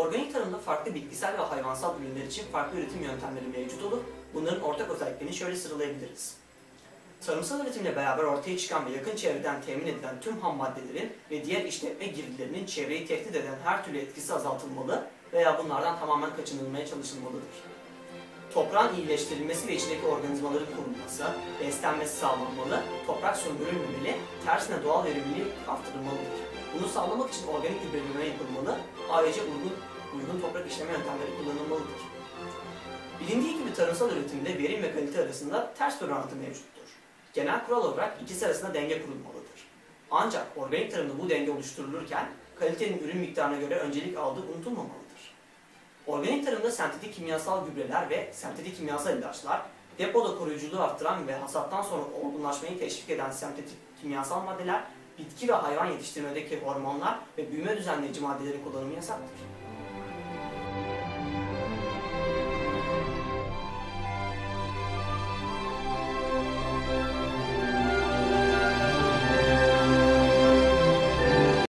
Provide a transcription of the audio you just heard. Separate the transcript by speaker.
Speaker 1: Organik tarımda farklı bitkisel ve hayvansal ürünler için farklı üretim yöntemleri mevcut olup bunların ortak özelliklerini şöyle sıralayabiliriz. Tarımsal üretimle beraber ortaya çıkan ve yakın çevreden temin edilen tüm ham maddelerin ve diğer işletme girdilerinin çevreyi tehdit eden her türlü etkisi azaltılmalı veya bunlardan tamamen kaçınılmaya çalışılmalıdır. Toprağın iyileştirilmesi ve içindeki organizmaların korunması, beslenmesi sağlanmalı, toprak sömürülmemeli, tersine doğal verimlilik arttırılmalıdır. Bunu sağlamak için organik gübreleme yapılmalı, ayrıca uygun, uygun toprak işleme yöntemleri kullanılmalıdır. Bilindiği gibi tarımsal üretimde verim ve kalite arasında ters bir orantı mevcuttur. Genel kural olarak ikisi arasında denge kurulmalıdır. Ancak organik tarımda bu denge oluşturulurken kalitenin ürün miktarına göre öncelik aldığı unutulmamalıdır. Organik tarımda sentetik kimyasal gübreler ve sentetik kimyasal ilaçlar, depoda koruyuculuğu arttıran ve hasattan sonra olgunlaşmayı teşvik eden sentetik kimyasal maddeler, bitki ve hayvan yetiştirmedeki hormonlar ve büyüme düzenleyici maddelerin kullanımı yasaktır.